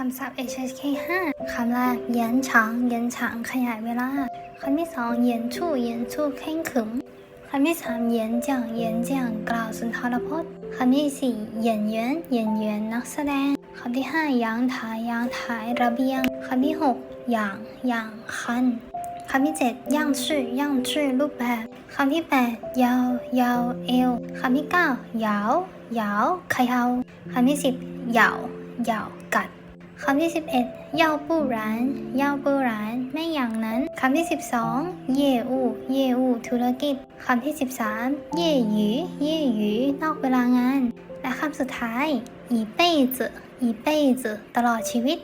คำศัพท์ HSK 5 คำแรกเย็นฉางเย็นฉางขยายเวลา คำที่สองเย็นชู่เย็นชู่เข่งขึมคำที่สามเย็นเจียงเย็นเจียงกล่าวสุนทรพจน์คำที่สี่เย็นเย็นเย็นเย็นนักแสดงคำที่ห้ายางถ่ายยางถ่ายระเบียงคำที่หกอย่างอย่างคันคำที่เจ็ดย่างชื่อย่างชื่อรูปแบบคำที่แปดยาวยาวเอวคำที่เก้ายาวยาวเขยาวคำที่สิบเหยาเหยากัด คำที่สิบเอ็ดเย่าปู้ร้านเย่าปู้ร้านไม่อย่างนั้น คำที่สิบสองเย่อูเย่อูธุรกิจ คำที่สิบสามเย่หยูเย่หยูนอกเวลางาน และคำสุดท้ายอีเป้ยเจออีเป้จอตลอดชีวิต